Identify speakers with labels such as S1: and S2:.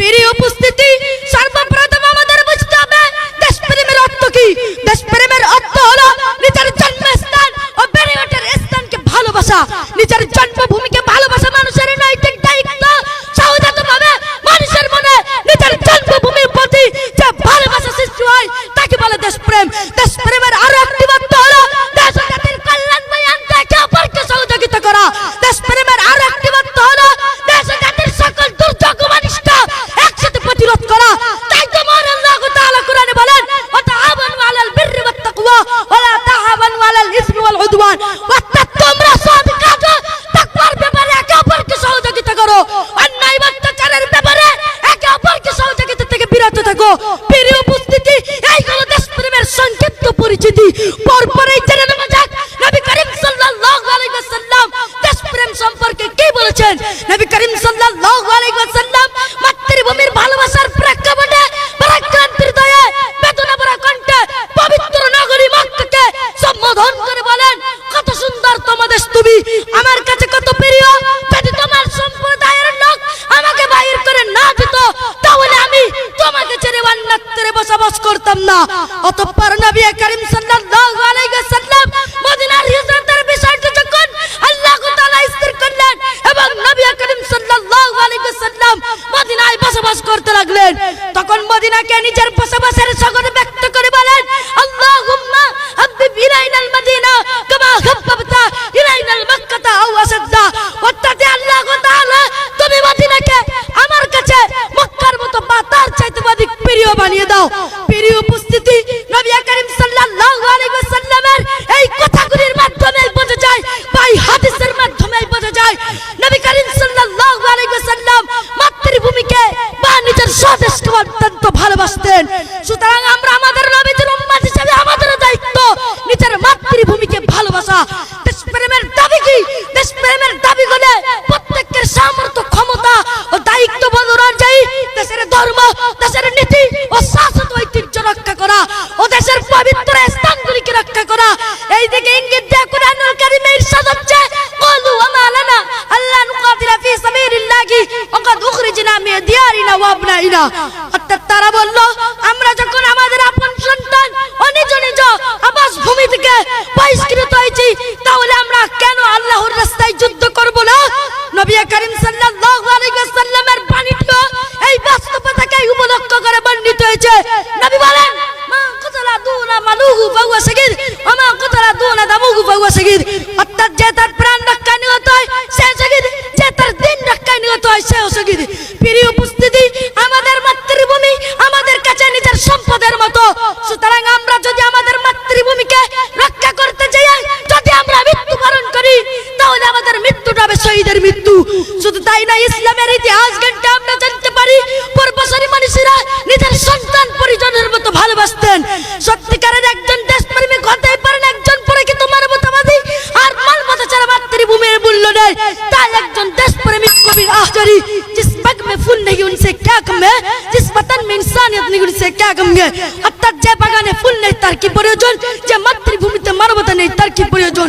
S1: প্রিয় উপস্থিতি। সর্বপ্রথম আমাদের বুঝতে হবে দেশপ্রেমের অর্থ কি? দেশপ্রেমের অর্থ হলো, নিজের জন্মস্থান ও বেড়ে ওঠার স্থানকে ভালোবাসা। নিজের জন্মভূমিকে প্রিয় উপস্থিতি, এই হলো দেশপ্রেমের সংক্ষিপ্ত পরিচিতি। পরপরই জেনে নেওয়া যাক, নবী করিম সাল্লাল্লাহু আলাইহি ওয়াসাল্লাম দেশপ্রেম সম্পর্কে কি বলেছেন? নবী অতঃপর নবী করিম সাল্লাল্লাহু আলাইহি ওয়াসাল্লাম মদিনার হিজরতের বিষয়টি যখন আল্লাহ তাআলা স্থির করলেন এবং নবী করিম সাল্লাল্লাহু আলাইহি ওয়াসাল্লাম মদিনায় বসবাস করতে লাগলেন, তখন মদিনাকে নিজের বসবাসের সগত ব্যক্ত নবী করিম সাল্লাল্লাহু আলাইহি ওয়াসাল্লাম মাতৃভূমিকে বা নিজের স্বদেশকে অত্যন্ত ভালোবাসতেন। সুতরাং ওয়া আবনাইনা অর্থাৎ তারা বলল, আমরা যখন আমাদের আপন সন্তান ও নিজ আবাস ভূমি থেকে বহিষ্কৃত হয়েছি, তাহলে আমরা কেন আল্লাহর রাস্তায় যুদ্ধ করব না? নবী করিম সাল্লাল্লাহু আলাইহি ওয়াসাল্লামের বাণীটিও এই বাস্তবতাকে উপলক্ষ করে বর্ণিত হয়েছে। নবী বলেন, মা কতলা দুনা মালুহু ফাহুয়া শাগীর ওয়া মা কতলা দুনা দামুহু ফাহুয়া শাগীর অর্থাৎ যে তার প্রাণ রক্ষা নিহত হয় সে শাগীর যে তার দিন রক্ষা নিহত হয়, সেও শাগীর প্রিয় শুধু তাই না ইসলামের ইতিহাস ঘন্টা আমরা জানতে পারি পূর্বসরী মানুষেরা নিজের সন্তান পরিজনের মতো ভালোবাসতেন সত্যিকারের একজন দেশপ্রেমিক হতে পারেন একজন প্রকৃত মানবতাবাদী আর মানবতা ছাড়া মাতৃভূমির মূল্য নেই তাই একজন দেশপ্রেমিক কবির আহজারি जिस पग में फूल नहीं उनसे क्या कम है जिस वतन में इंसानियत नहीं उनसे क्या कम है অর্থাৎ যে বাগানে ফুল নেই তার কি প্রয়োজন যে মাতৃভূমিতে মানবতা নেই তার কি প্রয়োজন